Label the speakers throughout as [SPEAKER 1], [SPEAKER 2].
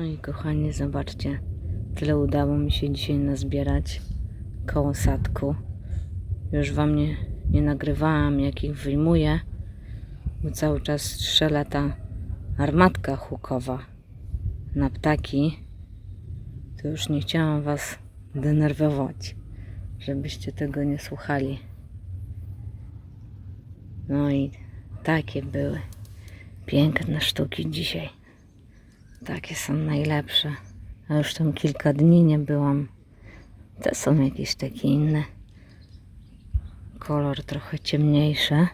[SPEAKER 1] No i kochani, zobaczcie, tyle udało mi się dzisiaj nazbierać koło sadku. Już wam nie, nie nagrywałam, jak ich wyjmuję, bo cały czas strzela ta armatka hukowa na ptaki. To już nie chciałam was denerwować, żebyście tego nie słuchali. No i takie były piękne sztuki dzisiaj. Takie są najlepsze. A już tam kilka dni nie byłam. Te są jakieś takie inne. Kolor trochę ciemniejszy.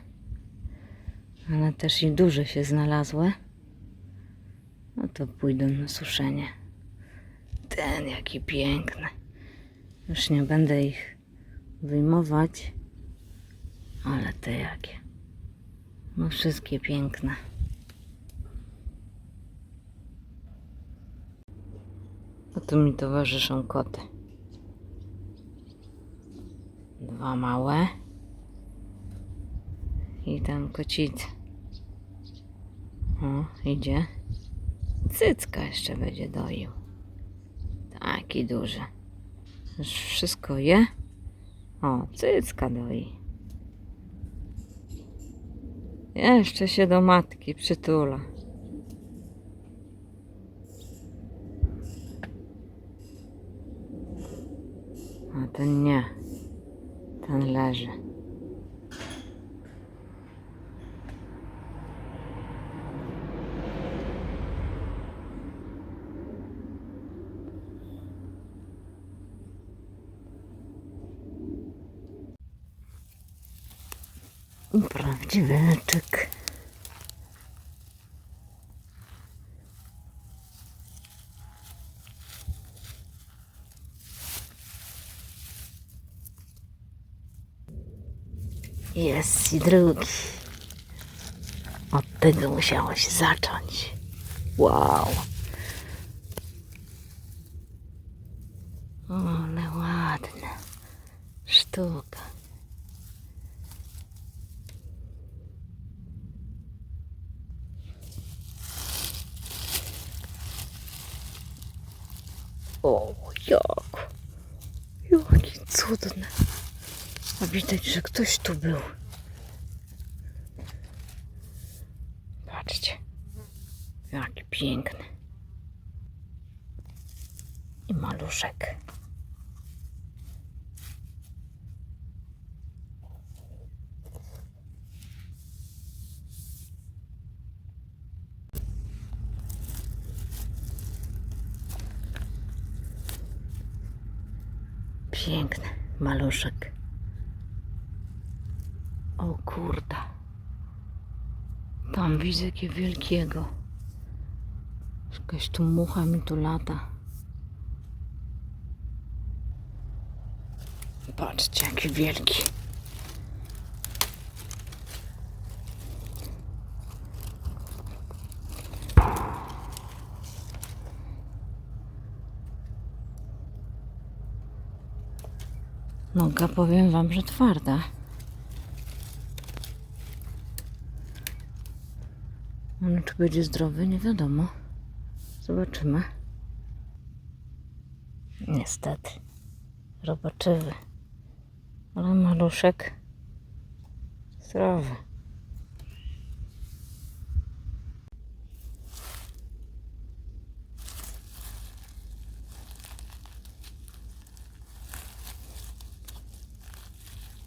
[SPEAKER 1] Ale też i duże się znalazły. No to pójdą na suszenie. Ten jaki piękny. Już nie będę ich wyjmować. Ale te jakie. No wszystkie piękne. A tu mi towarzyszą koty. Dwa małe. I tam kocicy. O, idzie. Cycka jeszcze będzie doił. Taki duży. Już wszystko je. O, cycka doi. Jeszcze się do matki przytula. A ten nie. Ten leży. Prawdziwy leczek. Jest i drugi. Od tego musiało się zacząć. Wow. Ale ładna sztuka. O, jak. Jakie cudne. A widać, że ktoś tu był. Patrzcie. Jaki piękny. I maluszek. Piękny maluszek. O kurde. Tam widzę jakie wielkiego. Jakaś tu mucha mi tu lata. Patrzcie, jaki wielki. Noga powiem wam, że twarda. Ale czy będzie zdrowy, nie wiadomo. Zobaczymy. Niestety. Robaczywy. Ale maluszek zdrowy.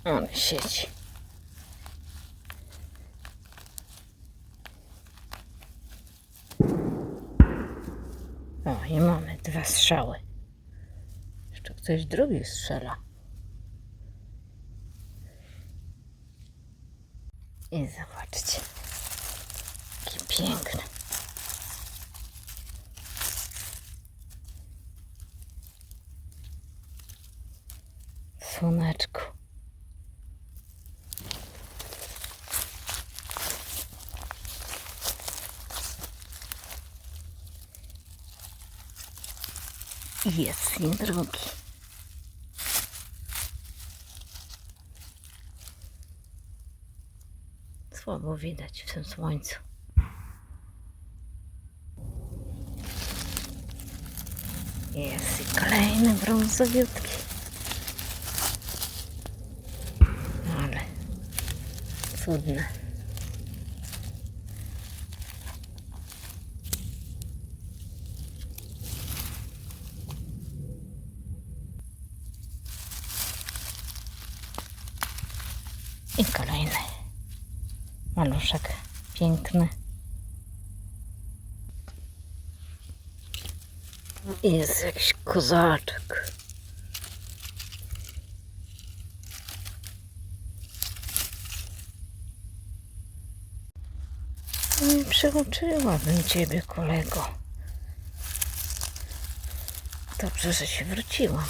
[SPEAKER 1] On siedzi. O, i mamy dwa strzały. Jeszcze ktoś drugi strzela. I zobaczcie. Jaki piękny. Słoneczku. Jest i drugi. Słabo widać w tym słońcu. Jest i kolejny brązowiutki. Ale cudne. I kolejny maluszek piękny. Jest jakiś kozaczek. No i przeoczyłabym ciebie, kolego. Dobrze, że się wróciłam.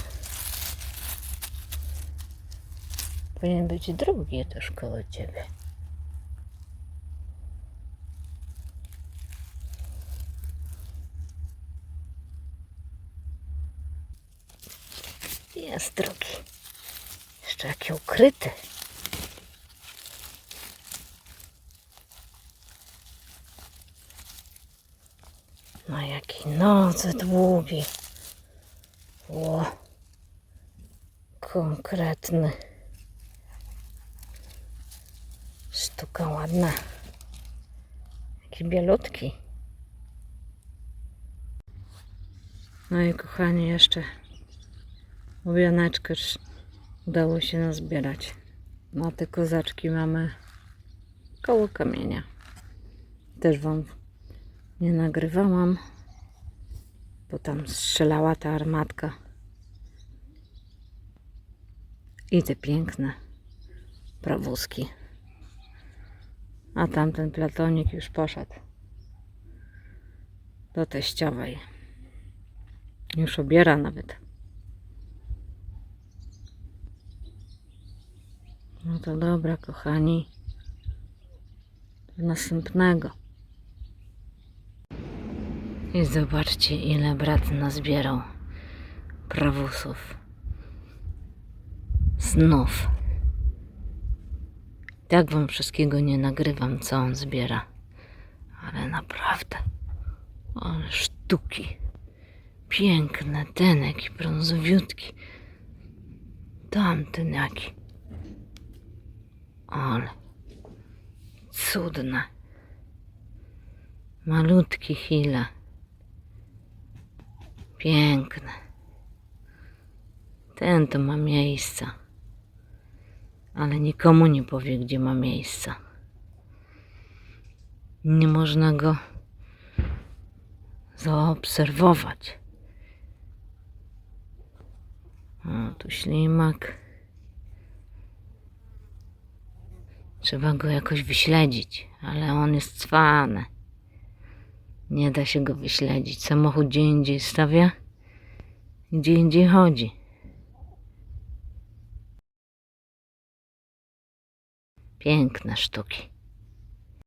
[SPEAKER 1] Powinien być drugi też koło ciebie. Jest drugi. Jeszcze jaki ukryty. Ma jaki nocy długi. Ło. Konkretny. Sztuka ładna. Jaki bielutki. No i kochani, jeszcze Łowianeczkę sz- udało się nazbierać. No te kozaczki mamy koło kamienia. Też Wam nie nagrywałam, bo tam strzelała ta armatka. I te piękne prawózki. A tamten platonik już poszedł do teściowej. Już obiera nawet. No to dobra, kochani. Do następnego. I zobaczcie, ile brat nazbierał prawusów. Znów. Tak wam wszystkiego nie nagrywam, co on zbiera. Ale naprawdę. Ale sztuki. Piękne, ten jaki brązowiutki. Tamten jaki. Ale cudne. Malutki chile. Piękne. Ten to ma miejsca. Ale nikomu nie powie, gdzie ma miejsca. Nie można go zaobserwować. O, tu ślimak. Trzeba go jakoś wyśledzić, ale on jest cwany. Nie da się go wyśledzić. Samochód gdzie indziej stawia, gdzie indziej chodzi. Piękne sztuki.